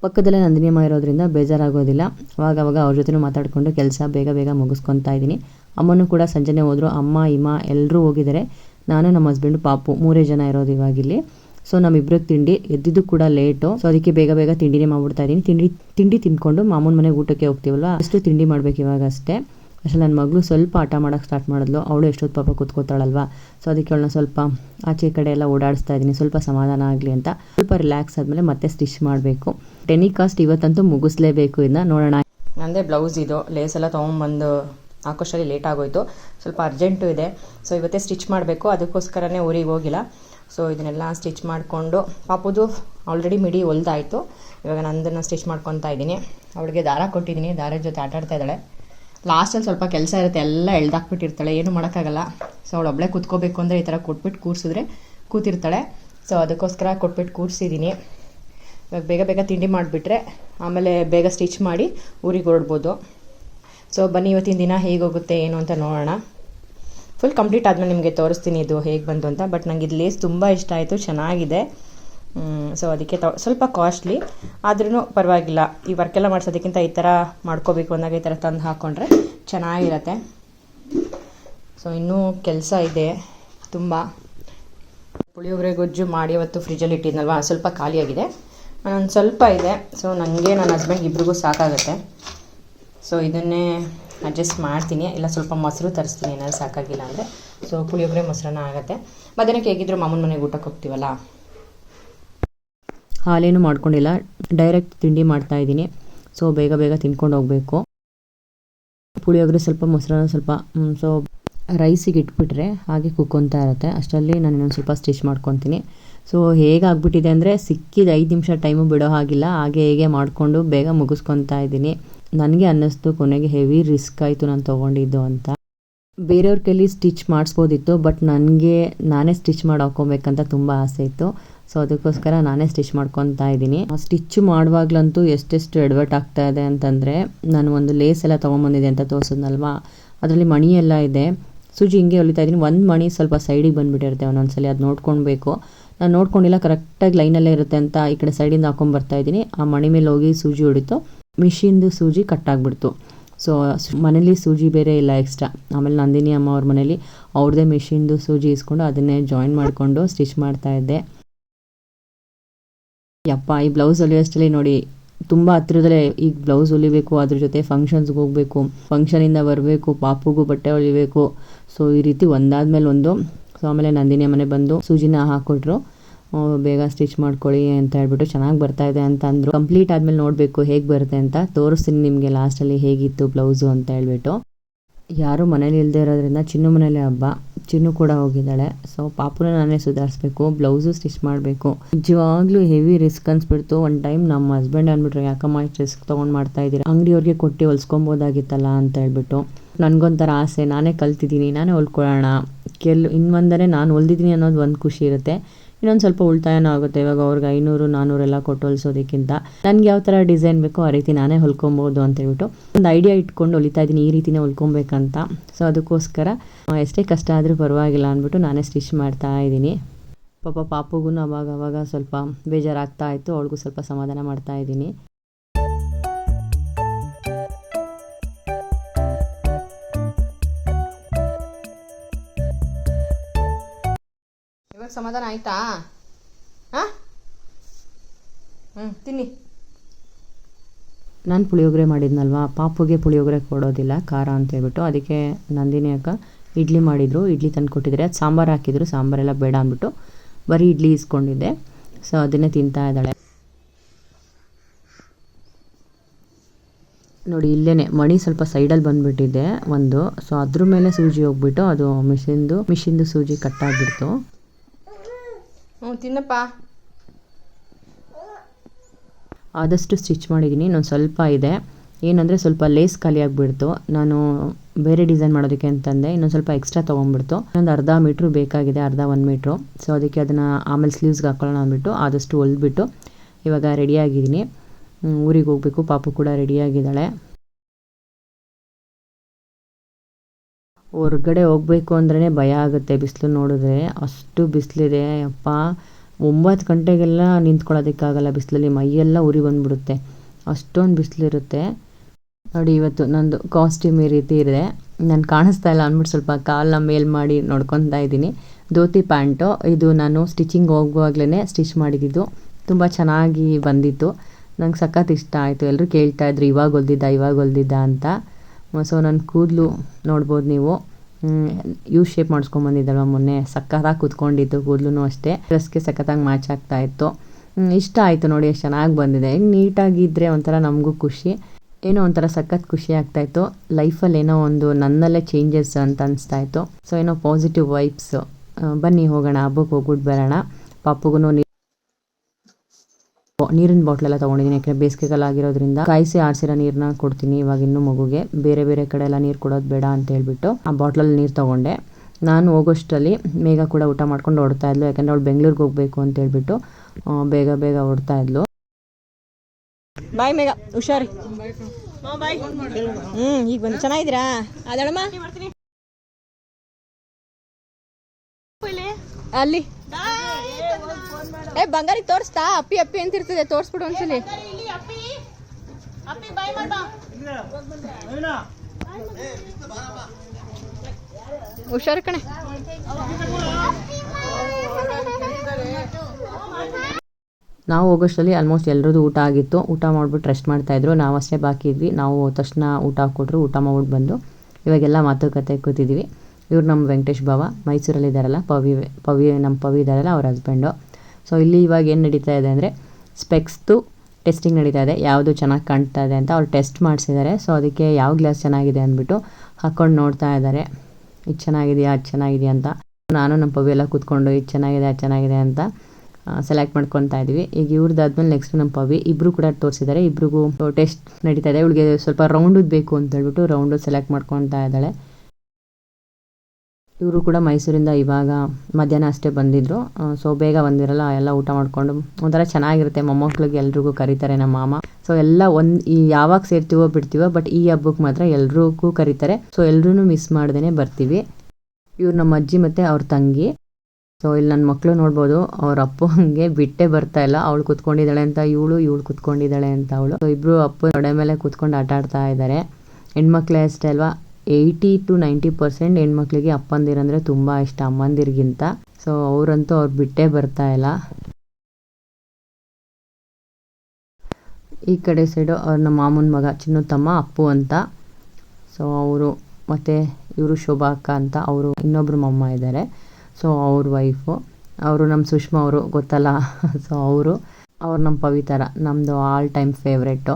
ಪಕ್ಕದಲ್ಲೇ ನಂದಿನಿಯಮ್ಮ ಇರೋದ್ರಿಂದ ಬೇಜಾರಾಗೋದಿಲ್ಲ. ಅವಾಗ ಅವಾಗ ಅವ್ರ ಜೊತೆ ಮಾತಾಡಿಕೊಂಡು ಕೆಲಸ ಬೇಗ ಬೇಗ ಮುಗಿಸ್ಕೊತಾ ಇದ್ದೀನಿ. ಅಮ್ಮನೂ ಕೂಡ ಸಂಜೆನೇ ಹೋದರು. ಅಮ್ಮ, ಇಮ್ಮ ಎಲ್ಲರೂ ಹೋಗಿದ್ದಾರೆ. ನಾನು, ನಮ್ಮ ಹಸ್ಬೆಂಡು ಪಾಪು ಮೂರೇ ಜನ ಇರೋದು ಇವಾಗಿಲ್ಲಿ ಸೊ ನಮ್ಮಿಬ್ರು ತಿಂಡಿ ಎದ್ದಿದ್ದು ಕೂಡ ಲೇಟು ಸೊ ಅದಕ್ಕೆ ಬೇಗ ಬೇಗ ತಿಂಡಿನೇ ಮಾಡ್ಬಿಡ್ತಾ ಇದ್ದೀನಿ. ತಿಂಡಿ ತಿಂಡಿ ತಿನ್ಕೊಂಡು ಮಾಮೂನ್ ಮನೆಗೆ ಊಟಕ್ಕೆ ಹೋಗ್ತೀವಲ್ವ? ಅಷ್ಟು ತಿಂಡಿ ಮಾಡ್ಬೇಕು ಇವಾಗ ಅಷ್ಟೇ. ಅಷ್ಟೇ ನನ್ನ ಮಗಳು ಸ್ವಲ್ಪ ಆಟ ಮಾಡೋಕ್ಕೆ ಸ್ಟಾರ್ಟ್ ಮಾಡಿದ್ಲು. ಅವಳು ಎಷ್ಟೊತ್ತು ಪಾಪ ಕೂತ್ಕೋತಾಳಲ್ವ ಸೊ ಅದಕ್ಕೆ ಅವಳನ್ನ ಸ್ವಲ್ಪ ಆಚೆ ಕಡೆ ಎಲ್ಲ ಓಡಾಡಿಸ್ತಾ ಇದ್ದೀನಿ. ಸ್ವಲ್ಪ ಸಮಾಧಾನ ಆಗಲಿ ಅಂತ. ಸ್ವಲ್ಪ ರಿಲ್ಯಾಕ್ಸ್ ಆದಮೇಲೆ ಮತ್ತೆ ಸ್ಟಿಚ್ ಮಾಡಬೇಕು. ಟೆನಿಕಾಸ್ಟ್ ಇವತ್ತಂತೂ ಮುಗಿಸ್ಲೇಬೇಕು ಇದನ್ನ ನೋಡೋಣ. ನಂದೇ ಬ್ಲೌಸ್ ಇದು. ಲೇಸ್ ಎಲ್ಲ ತೊಗೊಂಬಂದು ಹಾಕೋಷ್ಟರಲ್ಲಿ ಲೇಟ್ ಆಗೋಯ್ತು. ಸ್ವಲ್ಪ ಅರ್ಜೆಂಟು ಇದೆ. ಸೊ ಇವತ್ತೇ ಸ್ಟಿಚ್ ಮಾಡಬೇಕು. ಅದಕ್ಕೋಸ್ಕರನೇ ಊರಿಗೆ ಹೋಗಿಲ್ಲ. ಸೊ ಇದನ್ನೆಲ್ಲ ಸ್ಟಿಚ್ ಮಾಡಿಕೊಂಡು, ಪಾಪುದು ಆಲ್ರೆಡಿ ಮಿಡಿ ಹೊಲ್ದಾಯಿತು. ಇವಾಗ ನಂದನ್ನು ಸ್ಟಿಚ್ ಮಾಡ್ಕೊತಾ ಇದ್ದೀನಿ. ಅವಳಿಗೆ ದಾರ ಕೊಟ್ಟಿದ್ದೀನಿ ದಾರದ ಜೊತೆ ಆಟಾಡ್ತಾ ಇದ್ದಾಳೆ. ಲಾಸ್ಟಲ್ಲಿ ಸ್ವಲ್ಪ ಕೆಲಸ ಇರುತ್ತೆ, ಎಲ್ಲ ಎಳ್ದಾಕ್ಬಿಟ್ಟಿರ್ತಾಳೆ, ಏನು ಮಾಡೋಕ್ಕಾಗಲ್ಲ. ಸೊ ಅವಳು ಒಬ್ಬಳೇ ಕೂತ್ಕೋಬೇಕು ಅಂದರೆ ಈ ಥರ ಕೊಟ್ಬಿಟ್ಟು ಕೂರಿಸಿದ್ರೆ ಕೂತಿರ್ತಾಳೆ. ಸೊ ಅದಕ್ಕೋಸ್ಕರ ಕೊಟ್ಬಿಟ್ಟು ಕೂರಿಸಿದ್ದೀನಿ. ಇವಾಗ ಬೇಗ ಬೇಗ ತಿಂಡಿ ಮಾಡಿಬಿಟ್ರೆ, ಆಮೇಲೆ ಬೇಗ ಸ್ಟಿಚ್ ಮಾಡಿ ಊರಿಗೆ ಹೊರಡ್ಬೋದು. ಸೊ ಬನ್ನಿ ಇವತ್ತಿನ ದಿನ ಹೇಗೆ ಹೋಗುತ್ತೆ, ಏನು ಅಂತ ನೋಡೋಣ. ಫುಲ್ ಕಂಪ್ಲೀಟ್ ಆದಮೇಲೆ ನಿಮಗೆ ತೋರಿಸ್ತೀನಿ ಇದು ಹೇಗೆ ಬಂತು ಅಂತ. ಬಟ್ ನನಗೆ ಇದು ಲೇಸ್ ತುಂಬ ಇಷ್ಟ ಆಯಿತು, ಚೆನ್ನಾಗಿದೆ. ಸೊ ಅದಕ್ಕೆ ತ, ಸ್ವಲ್ಪ ಕಾಸ್ಟ್ಲಿ ಆದ್ರೂ ಪರವಾಗಿಲ್ಲ. ಈ ವರ್ಕೆಲ್ಲ ಮಾಡಿಸೋದಕ್ಕಿಂತ ಈ ಥರ ಮಾಡ್ಕೋಬೇಕು ಅಂದಾಗ ಈ ಥರ ತಂದು ಹಾಕ್ಕೊಂಡ್ರೆ ಚೆನ್ನಾಗಿರತ್ತೆ. ಸೊ ಇನ್ನೂ ಕೆಲಸ ಇದೆ, ತುಂಬ. ಪುಳಿಯೋಗರೆ, ಗೊಜ್ಜು ಮಾಡಿ ಅವತ್ತು ಫ್ರಿಜ್ಜಲ್ಲಿ ಇಟ್ಟಿದ್ನಲ್ವ, ಸ್ವಲ್ಪ ಖಾಲಿಯಾಗಿದೆ. ಒಂದು ಸ್ವಲ್ಪ ಇದೆ ಸೊ ನನಗೆ ನನ್ನ ಹಸ್ಬೆಂಡ್ ಇಬ್ರಿಗೂ ಸಾಕಾಗುತ್ತೆ. ಸೊ ಇದನ್ನೇ ಅಡ್ಜಸ್ಟ್ ಮಾಡ್ತೀನಿ. ಇಲ್ಲ, ಸ್ವಲ್ಪ ಮೊಸರು ತರಿಸ್ತೀನಿ. ಏನಾದ್ರು ಸಾಕಾಗಿಲ್ಲ ಅಂದರೆ. ಸೊ ಪುಳಿಯೋಗರೆ ಮೊಸರನ್ನ ಆಗುತ್ತೆ. ಮಧ್ಯಾಹ್ನಕ್ಕೆ ಹೇಗಿದ್ರು ಮಾಮೂನ ಮನೆಗೆ ಊಟಕ್ಕೆ ಹೋಗ್ತೀವಲ್ಲ? ಹಾಲೇನು ಮಾಡ್ಕೊಂಡಿಲ್ಲ. ಡೈರೆಕ್ಟ್ ತಿಂಡಿ ಮಾಡ್ತಾ ಇದ್ದೀನಿ. ಸೊ ಬೇಗ ಬೇಗ ತಿನ್ಕೊಂಡು ಹೋಗಬೇಕು. ಪುಳಿಯೋಗರೆ ಸ್ವಲ್ಪ ಮೊಸರನ್ನ ಸ್ವಲ್ಪ ಸೊ ರೈಸಿಗೆ ಇಟ್ಬಿಟ್ರೆ ಹಾಗೆ ಕುಕ್ಕೊತಾ ಇರುತ್ತೆ. ಅಷ್ಟರಲ್ಲಿ ನಾನು ಇನ್ನೊಂದು ಸ್ವಲ್ಪ ಸ್ಟಿಚ್ ಮಾಡ್ಕೊತೀನಿ. ಸೊ ಹೇಗಾಗ್ಬಿಟ್ಟಿದೆ ಅಂದರೆ ಸಿಕ್ಕಿದ ಐದು ನಿಮಿಷ ಟೈಮು ಬಿಡೋ ಹಾಗಿಲ್ಲ. ಹಾಗೆ ಹೇಗೆ ಮಾಡಿಕೊಂಡು ಬೇಗ ಮುಗಿಸ್ಕೊತಾ ಇದ್ದೀನಿ. ನನಗೆ ಅನ್ನಿಸ್ತು, ಕೊನೆಗೆ ಹೆವಿ ರಿಸ್ಕ್ ಆಯಿತು ನಾನು ತೊಗೊಂಡಿದ್ದು ಅಂತ. ಬೇರೆಯವ್ರ ಕೈಲಿ ಸ್ಟಿಚ್ ಮಾಡಿಸ್ಬೋದಿತ್ತು, ಬಟ್ ನನಗೆ, ನಾನೇ ಸ್ಟಿಚ್ ಮಾಡಿ ಹಾಕ್ಕೊಬೇಕಂತ ತುಂಬ ಆಸೆ ಇತ್ತು. ಸೊ, ಅದಕ್ಕೋಸ್ಕರ ನಾನೇ ಸ್ಟಿಚ್ ಮಾಡ್ಕೊತಾ ಇದ್ದೀನಿ. ಸ್ಟಿಚ್ ಮಾಡುವಾಗ್ಲಂತೂ ಎಷ್ಟೆಷ್ಟು ಎಡ್ವರ್ಟ್ ಆಗ್ತಾ ಇದೆ ಅಂತಂದರೆ, ನಾನು ಒಂದು ಲೇಸ್ ಎಲ್ಲ ತೊಗೊಂಬಂದಿದೆ ಅಂತ ತೋರಿಸಿದ್ನಲ್ವಾ? ಅದರಲ್ಲಿ ಮಣಿ ಎಲ್ಲ ಇದೆ. ಸೂಜಿ ಹಿಂಗೆ ಹೊಲಿತಾ ಇದ್ದೀನಿ. ಒಂದು ಮಣಿ ಸ್ವಲ್ಪ ಸೈಡಿಗೆ ಬಂದುಬಿಟ್ಟಿರುತ್ತೆ ಒಂದೊಂದ್ಸಲಿ, ಅದು ನೋಡ್ಕೊಳ್ಬೇಕು ನಾನು ನೋಡ್ಕೊಂಡಿಲ್ಲ, ಕರೆಕ್ಟಾಗಿ ಲೈನಲ್ಲೇ ಇರುತ್ತೆ ಅಂತ ಈ ಕಡೆ ಸೈಡಿಂದ ಹಾಕೊಂಡ್ಬರ್ತಾ ಇದ್ದೀನಿ. ಆ ಮಣಿ ಮೇಲೆ ಹೋಗಿ ಸೂಜಿ ಹೊಡಿತು. ಮಿಷಿನ್ದು ಸೂಜಿ ಕಟ್ಟಾಗ್ಬಿಡ್ತು. ಸೊ ಮನೇಲಿ ಸೂಜಿ ಬೇರೆ ಇಲ್ಲ ಎಕ್ಸ್ಟ್ರಾ ಆಮೇಲೆ ನಂದಿನಿ ಅಮ್ಮ ಅವ್ರ ಮನೇಲಿ ಅವ್ರದ್ದೇ ಮಿಷಿನ್ದು ಸೂಜಿ ಇಸ್ಕೊಂಡು ಅದನ್ನೇ ಜಾಯಿನ್ ಮಾಡಿಕೊಂಡು ಸ್ಟಿಚ್ ಮಾಡ್ತಾ ಇದ್ದೆ. ಯಪ್ಪ, ಈ ಬ್ಲೌಸ್ ಹೊಲಿಯೋಷ್ಟರಲ್ಲಿ ನೋಡಿ, ತುಂಬ ಹತ್ತಿರದಲ್ಲೇ ಈಗ ಬ್ಲೌಸ್ ಹೊಲಿಬೇಕು ಅದ್ರ ಜೊತೆ ಫಂಕ್ಷನ್ಸ್ಗೆ ಹೋಗಬೇಕು ಫಂಕ್ಷನಿಂದ ಬರಬೇಕು, ಪಾಪುಗೂ ಬಟ್ಟೆ ಹೊಲಿಬೇಕು ಸೊ ಈ ರೀತಿ ಒಂದಾದ್ಮೇಲೆ ಒಂದು. ಸೊ ಆಮೇಲೆ ನಂದಿನಿ ಮನೆ ಬಂದು ಸೂಜಿನ ಹಾಕ್ಕೊಟ್ರು. ಬೇಗ ಸ್ಟಿಚ್ ಮಾಡ್ಕೊಳ್ಳಿ ಅಂತ ಹೇಳ್ಬಿಟ್ಟು ಚೆನ್ನಾಗಿ ಬರ್ತಾ ಇದೆ ಅಂತ ಅಂದರು ಕಂಪ್ಲೀಟ್ ಆದಮೇಲೆ ನೋಡಬೇಕು ಹೇಗೆ ಬರುತ್ತೆ ಅಂತ. ತೋರಿಸ್ತೀನಿ ನಿಮಗೆ ಲಾಸ್ಟಲ್ಲಿ ಹೇಗಿತ್ತು ಬ್ಲೌಸು ಅಂತ ಹೇಳ್ಬಿಟ್ಟು. ಯಾರೂ ಮನೇಲಿ ಇಲ್ಲದೆ ಇರೋದ್ರಿಂದ ಚಿನ್ನು ಮನೇಲಿ ಹಬ್ಬ. ಚಿನ್ನು ಕೂಡ ಹೋಗಿದ್ದಾಳೆ. ಸೊ ಪಾಪುನ ನಾನೇ ಸುಧಾರಿಸ್ಬೇಕು. ಬ್ಲೌಸು ಸ್ಟಿಚ್ ಮಾಡಬೇಕು. ನಿಜವಾಗ್ಲೂ ಹೆವಿ ರಿಸ್ಕ್ ಅನ್ಸ್ಬಿಡ್ತು. ಒನ್ ಟೈಮ್ ನಮ್ಮ ಹಸ್ಬೆಂಡ್ ಅಂದ್ಬಿಟ್ರೆ ಯಾಕಮ್ಮ ಇಷ್ಟು ರಿಸ್ಕ್ ತೊಗೊಂಡು ಮಾಡ್ತಾ ಇದ್ದೀರಾ ಅಂಗಡಿಯವ್ರಿಗೆ ಕೊಟ್ಟು ಹೊಲ್ಸ್ಕೊಬೋದಾಗಿತ್ತಲ್ಲ ಅಂತ ಹೇಳ್ಬಿಟ್ಟು. ನನಗೊಂಥರ ಆಸೆ. ನಾನೇ ಕಲ್ತಿದ್ದೀನಿ. ನಾನೇ ಹೊಲ್ಕೊಳ್ಳೋಣ. ಕೆಲ್ ಇನ್ನೊಂದರೆ ನಾನು ಹೊಲ್ದಿದ್ದೀನಿ ಅನ್ನೋದು ಒಂದು ಖುಷಿ ಇರುತ್ತೆ. ಇನ್ನೊಂದು ಸ್ವಲ್ಪ ಉಳಿತಾಯನೂ ಆಗುತ್ತೆ. ಇವಾಗ ಅವ್ರಿಗೆ ಐನೂರು ನಾನ್ನೂರೆಲ್ಲ ಕೊಟ್ಟು ಹೊಲಿಸೋದಕ್ಕಿಂತ. ನನಗೆ ಯಾವ ಥರ ಡಿಸೈನ್ ಬೇಕೋ ಆ ರೀತಿ ನಾನೇ ಹೊಲ್ಕೊಬೋದು ಅಂತ ಹೇಳ್ಬಿಟ್ಟು ಒಂದು ಐಡಿಯಾ ಇಟ್ಕೊಂಡು ಹೊಲಿತಾ ಇದ್ದೀನಿ ಈ ರೀತಿನೇ ಹೊಲ್ಕೊಬೇಕಂತ. ಸೊ ಅದಕ್ಕೋಸ್ಕರ ಎಷ್ಟೇ ಕಷ್ಟ ಆದರೂ ಪರವಾಗಿಲ್ಲ ಅಂದ್ಬಿಟ್ಟು ನಾನೇ ಸ್ಟಿಚ್ ಮಾಡ್ತಾ ಇದ್ದೀನಿ ಪಾಪ ಪಾಪುಗೂ ಅವಾಗ ಅವಾಗ ಸ್ವಲ್ಪ ಬೇಜಾರಾಗ್ತಾ ಇತ್ತು. ಅವಳಿಗೂ ಸ್ವಲ್ಪ ಸಮಾಧಾನ ಮಾಡ್ತಾ ಇದ್ದೀನಿ ಇವಾಗ ಸಮಾಧಾನ ಆಯ್ತಾ? ಹಾಂ? ತಿನ್ನಿ. ನಾನು ಪುಳಿಯೋಗರೆ ಮಾಡಿದ್ನಲ್ವಾ? ಪಾಪುಗೆ ಪುಳಿಯೋಗರೆ ಕೊಡೋದಿಲ್ಲ, ಖಾರ ಅಂತ ಹೇಳ್ಬಿಟ್ಟು. ಅದಕ್ಕೆ ನಂದಿನಿ ಅಕ್ಕ ಇಡ್ಲಿ ಮಾಡಿದರು. ಇಡ್ಲಿ ತಂದು ಕೊಟ್ಟಿದ್ದಾರೆ. ಅದು ಸಾಂಬಾರು ಹಾಕಿದ್ರು. ಸಾಂಬಾರೆಲ್ಲ ಬೇಡ ಅಂದ್ಬಿಟ್ಟು ಬರೀ ಇಡ್ಲಿ ಇಸ್ಕೊಂಡಿದ್ದೆ. ಸೊ ಅದನ್ನೇ ತಿಂತಾ ಇದ್ದಾಳೆ. ನೋಡಿ ಇಲ್ಲೇ ಮಣಿ ಸ್ವಲ್ಪ ಸೈಡಲ್ಲಿ ಬಂದುಬಿಟ್ಟಿದೆ, ಒಂದು. ಸೊ ಅದ್ರ ಮೇಲೆ ಸೂಜಿ ಹೋಗ್ಬಿಟ್ಟು ಅದು ಮಿಷಿನ್ದು ಮಿಷಿನ್ದು ಸೂಜಿ ಕಟ್ಟಾಗ್ಬಿಡ್ತು ಹ್ಞೂ, ತಿನ್ನಪ್ಪ. ಆದಷ್ಟು ಸ್ಟಿಚ್ ಮಾಡಿದ್ದೀನಿ, ಇನ್ನೊಂದು ಸ್ವಲ್ಪ ಇದೆ. ಏನಂದರೆ ಸ್ವಲ್ಪ ಲೇಸ್ ಖಾಲಿಯಾಗಿಬಿಡ್ತು ನಾನು ಬೇರೆ ಡಿಸೈನ್ ಮಾಡೋದಕ್ಕೆ ಅಂತಂದೆ, ಇನ್ನೊಂದು ಸ್ವಲ್ಪ ಎಕ್ಸ್ಟ್ರಾ ತೊಗೊಂಡ್ಬಿಡ್ತು ಇನ್ನೊಂದು ಅರ್ಧ ಮೀಟ್ರ್ ಬೇಕಾಗಿದೆ, ಅರ್ಧ ಒಂದು ಮೀಟ್ರು. ಸೊ ಅದಕ್ಕೆ ಅದನ್ನು ಆಮೇಲೆ ಸ್ಲೀವ್ಸ್ಗೆ ಹಾಕೊಳ್ಳೋಣ ಅಂದ್ಬಿಟ್ಟು ಆದಷ್ಟು ಹೊಲ್ದ್ಬಿಟ್ಟು ಇವಾಗ ರೆಡಿಯಾಗಿದ್ದೀನಿ ಊರಿಗೆ ಹೋಗಬೇಕು, ಪಾಪು ಕೂಡ ರೆಡಿಯಾಗಿದ್ದಾಳೆ ಹೊರ್ಗಡೆ ಹೋಗಬೇಕು ಅಂದ್ರೇ ಭಯ ಆಗುತ್ತೆ ಬಿಸಿಲು ನೋಡಿದ್ರೆ. ಅಷ್ಟು ಬಿಸಿಲಿದೆ. ಅಪ್ಪ, ಒಂಬತ್ತು ಗಂಟೆಗೆಲ್ಲ ನಿಂತ್ಕೊಳ್ಳೋದಕ್ಕಾಗಲ್ಲ ಬಿಸಿಲಲ್ಲಿ. ಮೈಯೆಲ್ಲ ಉರಿ ಬಂದ್ಬಿಡುತ್ತೆ. ಅಷ್ಟೊಂದು ಬಿಸಿಲಿರುತ್ತೆ. ನೋಡಿ, ಇವತ್ತು ನಂದು ಕಾಸ್ಟ್ಯೂಮ್ ಈ ರೀತಿ ಇದೆ. ನಾನು ಕಾಣಿಸ್ತಾ ಇಲ್ಲ ಅಂದ್ಬಿಟ್ಟು ಸ್ವಲ್ಪ ಕಾಲನ್ನ ಮೇಲ್ ಮಾಡಿ ನೋಡ್ಕೊತಾ ಇದ್ದೀನಿ. ಧೋತಿ ಪ್ಯಾಂಟು. ಇದು ನಾನು ಸ್ಟಿಚಿಂಗ್ ಹೋಗುವಾಗಲೇ ಸ್ಟಿಚ್ ಮಾಡಿದ್ದು. ತುಂಬ ಚೆನ್ನಾಗಿ ಬಂದಿತ್ತು. ನಂಗೆ ಸಖತ್ ಇಷ್ಟ ಆಯಿತು. ಎಲ್ಲರೂ ಕೇಳ್ತಾಯಿದ್ರು ಇವಾಗ ಹೊಲ್ದಿದ್ದ ಇವಾಗ ಹೊಲ್ದಿದ್ದ ಅಂತ. ಸೊ ನನ್ನ ಕೂದಲು ನೋಡ್ಬೋದು ನೀವು. ಯು ಶೇಪ್ ಮಾಡಿಸ್ಕೊಂಬಂದಿದ್ದಲ್ವ ಮೊನ್ನೆ? ಸಖತ್ತಾಗಿ ಕುತ್ಕೊಂಡಿತ್ತು ಕೂದಲು ಅಷ್ಟೇ. ಡ್ರೆಸ್ಗೆ ಸಖತ್ತಾಗಿ ಮ್ಯಾಚ್ ಆಗ್ತಾ ಇತ್ತು. ಇಷ್ಟ ಆಯಿತು ನೋಡಿ, ಎಷ್ಟು ಚೆನ್ನಾಗಿ ಬಂದಿದೆ. ನೀಟಾಗಿದ್ದರೆ ಒಂಥರ ನಮಗೂ ಖುಷಿ. ಏನೋ ಒಂಥರ ಸಖತ್ ಖುಷಿ ಆಗ್ತಾಯಿತ್ತು ಲೈಫಲ್ಲಿ ಏನೋ ಒಂದು ನನ್ನಲ್ಲೇ ಚೇಂಜಸ್ ಅಂತ ಅನಿಸ್ತಾ ಇತ್ತು. ಸೊ ಏನೋ ಪಾಸಿಟಿವ್ ವೈಬ್ಸ್ ಬನ್ನಿ ಹೋಗೋಣ ಹಬ್ಬಕ್ಕೆ ಹೋಗ್ಬಿಟ್ಟು ಬರೋಣ. ಪಾಪುಗೂ ನೀರು ಬಾಟ್ಲ್ ಎಲ್ಲ ತಗೊಂಡಿದ್ದೀನಿ ಯಾಕಂದ್ರೆ ಬೇಸಿಗೆಗಾಲ ಆಗಿರೋದ್ರಿಂದ ಕಾಯಿಸಿ ಆರಿಸಿರೋ ನೀರನ್ನ ಕೊಡ್ತೀನಿ ಇವಾಗ ಇನ್ನು ಮಗುಗೆ. ಬೇರೆ ಬೇರೆ ಕಡೆ ಎಲ್ಲ ನೀರು ಕೊಡೋದು ಬೇಡ ಅಂತ ಹೇಳ್ಬಿಟ್ಟು ಆ ಬಾಟ್ಲಲ್ಲಿ ನೀರು ತಗೊಂಡೆ. ನಾನು ಹೋಗೋಷ್ಟರಲ್ಲಿ ಮೇಘ ಕೂಡ ಊಟ ಮಾಡ್ಕೊಂಡು ಓಡ್ತಾ ಇದ್ಲು. ಯಾಕಂದರೆ ಅವಳು ಬೆಂಗಳೂರಿಗೆ ಹೋಗಬೇಕು ಅಂತ ಹೇಳ್ಬಿಟ್ಟು ಬೇಗ ಬೇಗ ಓಡ್ತಾ ಇದ್ಲು. ಬಾಯ್ ಮೇಘ, ಹುಷಾರಿ. ಹ್ಞೂ ಈಗ ಬಂದು, ಚೆನ್ನಾಗಿದ್ದೀರಾ? ಅಲ್ಲಿ. ಏ ಬಂಗಾರಿಗೆ ತೋರಿಸ್ತಾ, ಅಪ್ಪಿ ಅಪ್ಪಿ ಅಂತ ಇರ್ತದೆ, ತೋರಿಸ್ಬಿಡು ಒಂದ್ಸಲಿ. ಹುಷಾರು ಕಣೆ. ನಾವು ಹೋಗೋಷ್ಟರಲ್ಲಿ ಆಲ್ಮೋಸ್ಟ್ ಎಲ್ಲರದ್ದು ಊಟ ಆಗಿತ್ತು. ಊಟ ಮಾಡಿಬಿಟ್ಟು ರೆಸ್ಟ್ ಮಾಡ್ತಾಯಿದ್ರು ನಾವು ಅಷ್ಟೇ ಬಾಕಿ ಇದ್ವಿ. ನಾವು ತಕ್ಷಣ ಊಟ ಕೊಟ್ಟರು ಊಟ ಮಾಡ್ಬಿಟ್ಟು ಬಂದು ಇವಾಗೆಲ್ಲ ಮಾತುಕತೆ ಕೂತಿದ್ದೀವಿ ಇವ್ರು ನಮ್ಮ ವೆಂಕಟೇಶ್ ಬಾವ ಮೈಸೂರಲ್ಲಿ ಇದ್ದಾರಲ್ಲ ಪವಿ ಪವಿ, ನಮ್ಮ ಪವಿ ಇದ್ದಾರಲ್ಲ, ಅವ್ರ ಹಸ್ಬೆಂಡು ಸೊ ಇಲ್ಲಿ ಇವಾಗ ಏನು ನಡೀತಾ ಇದೆ ಅಂದರೆ ಸ್ಪೆಕ್ಸ್ದು ಟೆಸ್ಟಿಂಗ್ ನಡೀತಾ ಇದೆ. ಯಾವುದು ಚೆನ್ನಾಗಿ ಕಾಣ್ತಾ ಇದೆ ಅಂತ ಅವ್ರು ಟೆಸ್ಟ್ ಮಾಡಿಸಿದ್ದಾರೆ. ಸೊ ಅದಕ್ಕೆ ಯಾವ ಗ್ಲಾಸ್ ಚೆನ್ನಾಗಿದೆ ಅಂದ್ಬಿಟ್ಟು ಹಾಕ್ಕೊಂಡು ನೋಡ್ತಾ ಇದ್ದಾರೆ. ಇದು ಚೆನ್ನಾಗಿದೆಯಾ? ಅದು ಚೆನ್ನಾಗಿದೆಯಾ ಅಂತ. ನಾನು ನಮ್ಮ ಪವಿ ಎಲ್ಲ ಕೂತ್ಕೊಂಡು ಇದು ಚೆನ್ನಾಗಿದೆ, ಅದು ಚೆನ್ನಾಗಿದೆ ಅಂತ ಸೆಲೆಕ್ಟ್ ಮಾಡ್ಕೊತಾ ಇದ್ವಿ ಈಗ ಇವ್ರದ್ದಾದ್ಮೇಲೆ ನೆಕ್ಸ್ಟ್ ನಮ್ಮ ಪವಿ ಇಬ್ಬರು ಕೂಡ ತೋರಿಸಿದ್ದಾರೆ. ಇಬ್ರಿಗೂ ಟೆಸ್ಟ್ ನಡೀತಾ ಇದೆ. ಇವಳಿಗೆ ಸ್ವಲ್ಪ ರೌಂಡದ್ದು ಬೇಕು ಅಂತ ಹೇಳ್ಬಿಟ್ಟು ರೌಂಡು ಸೆಲೆಕ್ಟ್ ಮಾಡ್ಕೊತಾ ಇದ್ದಾಳೆ. ಇವರು ಕೂಡ ಮೈಸೂರಿಂದ ಇವಾಗ ಮಧ್ಯಾಹ್ನ ಅಷ್ಟೇ ಬಂದಿದ್ರು. ಸೊ ಬೇಗ ಬಂದಿರಲ್ಲ, ಎಲ್ಲ ಊಟ ಮಾಡಿಕೊಂಡು. ಒಂಥರ ಚೆನ್ನಾಗಿರುತ್ತೆ, ಮೊಮ್ಮಕ್ಳಿಗೆ ಎಲ್ರಿಗೂ ಕರೀತಾರೆ ನಮ್ಮ ಮಾಮ. ಸೊ ಎಲ್ಲ ಒಂದು, ಈ ಯಾವಾಗ ಸೇರ್ತೀವೋ ಬಿಡ್ತೀವೋ ಬಟ್ ಈ ಹಬ್ಬಕ್ಕೆ ಮಾತ್ರ ಎಲ್ರಿಗೂ ಕರೀತಾರೆ. ಸೊ ಎಲ್ರೂ ಮಿಸ್ ಮಾಡ್ದೇ ಬರ್ತೀವಿ. ಇವ್ರು ನಮ್ಮ ಅಜ್ಜಿ ಮತ್ತು ಅವ್ರ ತಂಗಿ. ಸೊ ಇಲ್ಲಿ ನನ್ನ ಮಕ್ಕಳು ನೋಡ್ಬೋದು, ಅವ್ರ ಅಪ್ಪು ಹಂಗೆ ಬಿಟ್ಟೇ ಬರ್ತಾ ಇಲ್ಲ. ಅವಳು ಕುತ್ಕೊಂಡಿದ್ದಾಳೆ ಅಂತ ಇವಳು ಇವಳು ಕುತ್ಕೊಂಡಿದ್ದಾಳೆ ಅಂತ ಅವಳು. ಸೊ ಇಬ್ರು ಅಪ್ಪ ತೊಡೆ ಮೇಲೆ ಕುತ್ಕೊಂಡು ಆಟ ಆಡ್ತಾ ಇದ್ದಾರೆ ಹೆಣ್ಮಕ್ಳೇ ಅಷ್ಟೇ ಅಲ್ವಾ? ಏಯ್ಟಿ ಟು ನೈಂಟಿ ಪರ್ಸೆಂಟ್ ಹೆಣ್ಮಕ್ಳಿಗೆ ಅಪ್ಪಂದಿರಂದ್ರೆ ತುಂಬ ಇಷ್ಟ, ಅಮ್ಮಂದಿರಿಗಿಂತ. ಸೊ ಅವರಂತೂ ಅವ್ರು ಬಿಟ್ಟೇ ಬರ್ತಾ ಇಲ್ಲ. ಈ ಕಡೆ ಸೈಡು ಅವ್ರ ನಮ್ಮ ಮಾಮನ ಮಗ ಚಿನ್ನು ತಮ್ಮ, ಅಪ್ಪು ಅಂತ. ಸೊ ಅವರು ಮತ್ತು ಇವರು ಶೋಭಾ ಅಕ್ಕ ಅಂತ ಅವರು ಇನ್ನೊಬ್ಬರು ಮಮ್ಮ ಇದ್ದಾರೆ ಸೊ ಅವ್ರ ವೈಫು ಅವರು ನಮ್ಮ ಸುಷ್ಮಾ ಅವರು, ಗೊತ್ತಲ್ಲ? ಸೊ ಅವರು. ಅವ್ರು ನಮ್ಮ ಪವಿತರ ನಮ್ಮದು ಆಲ್ ಟೈಮ್ ಫೇವ್ರೆಟ್ಟು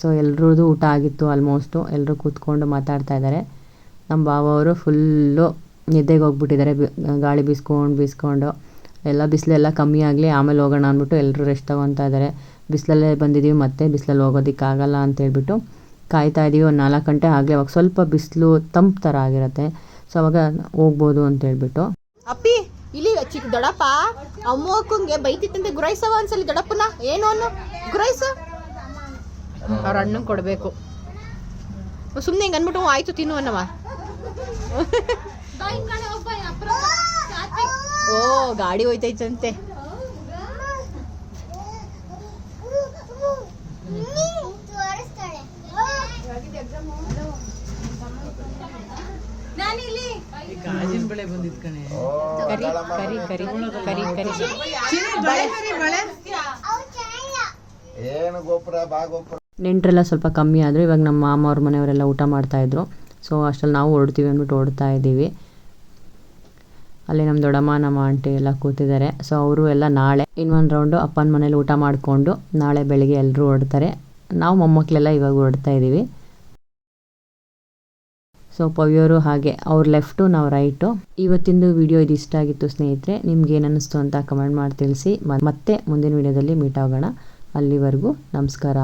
ಸೊ ಎಲ್ರದ್ದು ಊಟ ಆಗಿತ್ತು ಆಲ್ಮೋಸ್ಟು ಎಲ್ಲರೂ ಕೂತ್ಕೊಂಡು ಮಾತಾಡ್ತಾ ಇದ್ದಾರೆ ನಮ್ಮ ಬಾವ ಅವರು ಫುಲ್ಲು ನಿದ್ದೆಗೆ ಹೋಗ್ಬಿಟ್ಟಿದ್ದಾರೆ ಗಾಳಿ ಬೀಸ್ಕೊಂಡು ಬೀಸ್ಕೊಂಡು. ಎಲ್ಲ ಬಿಸಿಲೆಲ್ಲ ಕಮ್ಮಿ ಆಗಲಿ, ಆಮೇಲೆ ಹೋಗೋಣ ಅಂದ್ಬಿಟ್ಟು ಎಲ್ಲರೂ ರೆಸ್ಟ್ ತೊಗೊತಾ ಇದ್ದಾರೆ ಬಿಸಿಲಲ್ಲೇ ಬಂದಿದ್ದೀವಿ ಮತ್ತೆ ಬಿಸಿಲಲ್ಲಿ ಹೋಗೋದಕ್ಕಾಗಲ್ಲ ಅಂತ ಹೇಳ್ಬಿಟ್ಟು ಕಾಯ್ತಾ ಇದ್ದೀವಿ ಒಂದು ನಾಲ್ಕು ಗಂಟೆ ಆಗಲಿ, ಅವಾಗ ಸ್ವಲ್ಪ ಬಿಸಿಲು ತಂಪು ಥರ ಆಗಿರುತ್ತೆ. ಸೊ ಅವಾಗ ಹೋಗ್ಬೋದು ಅಂತ ಹೇಳ್ಬಿಟ್ಟು. ಅಪ್ಪಿ, ಇಲ್ಲಿ ಚಿಕ್ಕ ದೊಡಪ್ಪ ಅಮ್ಮ ಅಕ್ಕಂಗೆ ಬೈತಿತ್ತಂತೆ ಗುರೈಸವ ಒಂದ್ಸಲಿ ದೊಡಪ್ಪನ ಏನು ಗುರಾಯ್ಸ. ಅವ್ರ ಅಣ್ಣಂಗೆ ಕೊಡಬೇಕು. ಸುಮ್ಮನೆ ಹಿಂಗೆ ಅಂದ್ಬಿಟ್ಟು ಆಯಿತು ತಿನ್ನು ಅನ್ನವ. ಓ ಗಾಡಿ ಹೋಯ್ತೈತಂತೆ. ಕರಿ ಕರಿ ಕರಿ ಕರಿ ಕರಿ. ಏನು ಗೋಪುರ ಬಾ ಗೊಬ್ಬರ ನೆಂಟರೆಲ್ಲ ಸ್ವಲ್ಪ ಕಮ್ಮಿ ಆದರು. ಇವಾಗ ನಮ್ಮ ಮಾಮ ಅವ್ರ ಮನೆಯವರೆಲ್ಲ ಊಟ ಮಾಡ್ತಾಯಿದ್ರು ಸೊ ಅಷ್ಟರಲ್ಲಿ ನಾವು ಹೊರಡ್ತೀವಿ ಅಂದ್ಬಿಟ್ಟು ಓಡ್ತಾ ಇದ್ದೀವಿ. ಅಲ್ಲಿ ನಮ್ಮ ದೊಡ್ಡಮ್ಮ, ನಮ್ಮ ಆಂಟಿ ಎಲ್ಲ ಕೂತಿದ್ದಾರೆ. ಸೊ ಅವರು ಎಲ್ಲ ನಾಳೆ ಇನ್ನೊಂದು ರೌಂಡು ಅಪ್ಪನ ಮನೇಲಿ ಊಟ ಮಾಡಿಕೊಂಡು ನಾಳೆ ಬೆಳಿಗ್ಗೆ ಎಲ್ಲರೂ ಹೊರಡ್ತಾರೆ ನಾವು ಮೊಮ್ಮಕ್ಕಳೆಲ್ಲ ಇವಾಗ ಹೊರಡ್ತಾ ಇದ್ದೀವಿ. ಸೊ ಪವ್ಯವರು ಹಾಗೆ ಅವ್ರ ಲೆಫ್ಟು ನಾವು ರೈಟು ಇವತ್ತಿಂದು ವಿಡಿಯೋ ಇದು ಇಷ್ಟ ಆಗಿತ್ತು ಸ್ನೇಹಿತರೆ, ನಿಮ್ಗೆ ಏನನ್ನಿಸ್ತು ಅಂತ ಕಮೆಂಟ್ ಮಾಡಿ ತಿಳಿಸಿ. ಮತ್ತೆ ಮುಂದಿನ ವಿಡಿಯೋದಲ್ಲಿ ಮೀಟ್ ಆಗೋಣ. ಅಲ್ಲಿವರೆಗೂ ನಮಸ್ಕಾರ.